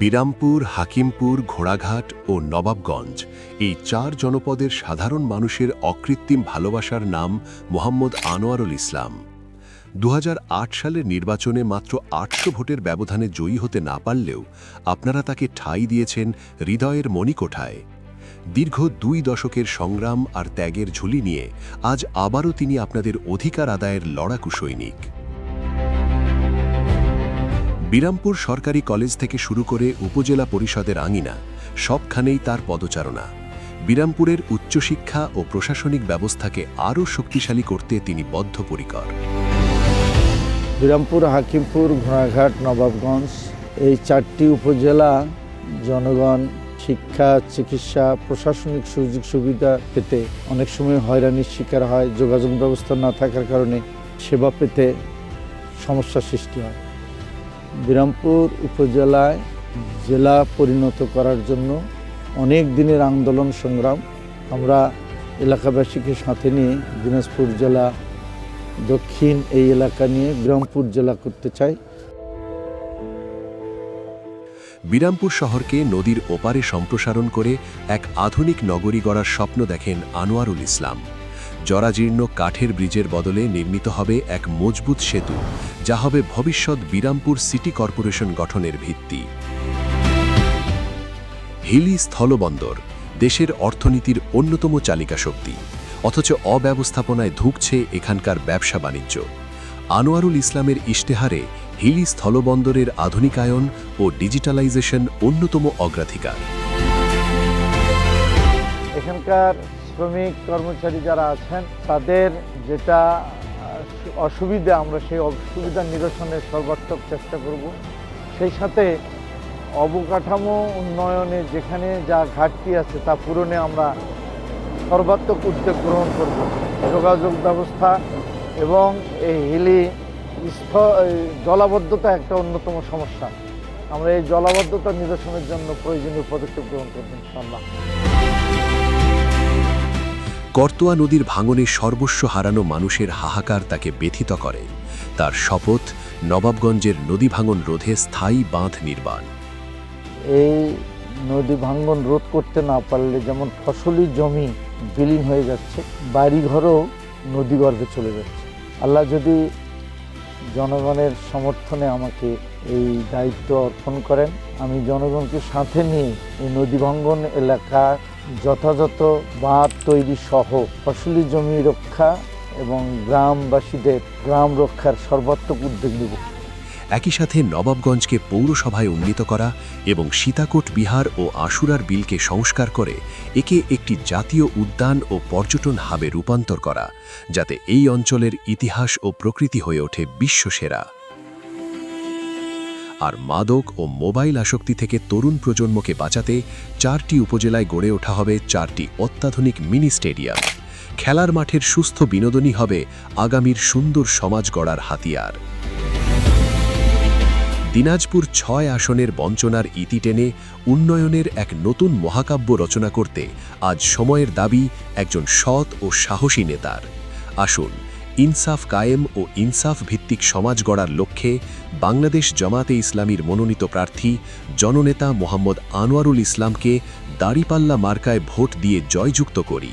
বিরামপুর, হাকিমপুর, ঘোড়াঘাট ও নবাবগঞ্জ এই চার জনপদের সাধারণ মানুষের অকৃত্রিম ভালোবাসার নাম মোহাম্মদ আনোয়ারুল ইসলাম। দু হাজার আট সালের নির্বাচনে মাত্র আটশো ভোটের ব্যবধানে জয়ী হতে না পারলেও আপনারা তাকে ঠাঁই দিয়েছেন হৃদয়ের মণিকোঠায়। দীর্ঘ দুই দশকের সংগ্রাম আর ত্যাগের ঝুলি নিয়ে আজ আবারও তিনি আপনাদের অধিকার আদায়ের লড়াকু সৈনিক। বিরামপুর সরকারি কলেজ থেকে শুরু করে উপজেলা পরিষদের আঙিনা, সবখানেই তার পদচারণা। বিরামপুরের উচ্চশিক্ষা ও প্রশাসনিক ব্যবস্থাকে আরও শক্তিশালী করতে তিনি বদ্ধপরিকর। বিরামপুর, হাকিমপুর, ঘোড়াঘাট, নবাবগঞ্জ এই চারটি উপজেলা জনগণ শিক্ষা, চিকিৎসা, প্রশাসনিক সুযোগ সুবিধা পেতে অনেক সময় হয়রানির শিকার হয়, যোগাযোগ ব্যবস্থা না থাকার কারণে সেবা পেতে সমস্যার সৃষ্টি হয়। বিরামপুর উপজেলায় জেলা পরিণত করার জন্য অনেক দিনের আন্দোলন সংগ্রাম আমরা এলাকাবাসীকে সাথে নিয়ে দিনাজপুর জেলা দক্ষিণ এই এলাকা নিয়ে বিরামপুর জেলা করতে চাই। বিরামপুর শহরকে নদীর ওপারে সম্প্রসারণ করে এক আধুনিক নগরী গড়ার স্বপ্ন দেখেন আনোয়ারুল ইসলাম। জরাজীর্ণ কাঠের ব্রিজের বদলে নির্মিত হবে এক মজবুত সেতু, যা হবে ভবিষ্যৎ বিরামপুর সিটি কর্পোরেশন গঠনের ভিত্তি। হিলি স্থলবন্দর, দেশের অর্থনীতির অন্যতম চালিকা শক্তি, অথচ অব্যবস্থাপনায় ধুঁকছে এখানকার ব্যবসা বাণিজ্য। আনোয়ারুল ইসলামের ইশতেহারে হিলি স্থলবন্দরের আধুনিকায়ন ও ডিজিটালাইজেশন অন্যতম অগ্রাধিকার। এখানকার শ্রমিক কর্মচারী যারা আছেন, তাদের যেটা অসুবিধা আমরা সেই অসুবিধা নিরসনের সর্বাত্মক চেষ্টা করব। সেই সাথে অবকাঠামো উন্নয়নে যেখানে যা ঘাটতি আছে, তা পূরণে আমরা সর্বাত্মক উদ্যোগ গ্রহণ করব। যোগাযোগ ব্যবস্থা এবং এই হিলি স্থ জলাবদ্ধতা একটা অন্যতম সমস্যা। আমরা এই জলাবদ্ধতা নিরসনের জন্য প্রয়োজনীয় পদক্ষেপ গ্রহণ করব ইনশাল্লাহ করতোয়া নদীর ভাঙনে সর্বস্ব হারানো মানুষের হাহাকার তাকে ব্যথিত করে। তার শপথ, নবাবগঞ্জের নদী ভাঙন রোধে স্থায়ী বাঁধ নির্মাণ। এই নদী ভাঙ্গন রোধ করতে না পারলে যেমন ফসলি জমি বিলীন হয়ে যাচ্ছে, বাড়িঘরও নদীগর্ভে চলে যাচ্ছে। আল্লাহ যদি জনগণের সমর্থনে আমাকে এই দায়িত্ব অর্পণ করেন, আমি জনগণকে সাথে নিয়ে এই নদী ভাঙ্গন এলাকা যথাযথ বাঁধ তৈরি সহ ফসলি জমি রক্ষা এবং গ্রামবাসীদের গ্রাম রক্ষার সর্বাত্মক উদ্যোগ নেব। একই সাথে নবাবগঞ্জকে পৌরসভায় উন্নীত করা এবং সীতাকোট, বিহার ও আশুরার বিলকে সংস্কার করে একে একটি জাতীয় উদ্যান ও পর্যটন হাবে রূপান্তর করা, যাতে এই অঞ্চলের ইতিহাস ও প্রকৃতি হয়ে ওঠে বিশ্বসেরা। আর মাদক ও মোবাইল আসক্তি থেকে তরুণ প্রজন্মকে বাঁচাতে চারটি উপজেলায় গড়ে ওঠা হবে চারটি অত্যাধুনিক মিনি স্টেডিয়াম। খেলার মাঠের সুস্থ বিনোদনই হবে আগামীর সুন্দর সমাজ গড়ার হাতিয়ার। দিনাজপুর ছয় আসনের বঞ্চনার ইতি টেনে উন্নয়নের এক নতুন মহাকাব্য রচনা করতে আজ সময়ের দাবি একজন সৎ ও সাহসী নেতার। আসুন ইনসাফ কায়েম ও ইনসাফ ভিত্তিক সমাজ গড়ার লক্ষ্যে বাংলাদেশ জামাতে ইসলামীর মনোনীত প্রার্থী, জননেতা মোহাম্মদ আনোয়ারুল ইসলামকে দাড়িপাল্লা মার্কায় ভোট দিয়ে জয়যুক্ত করি।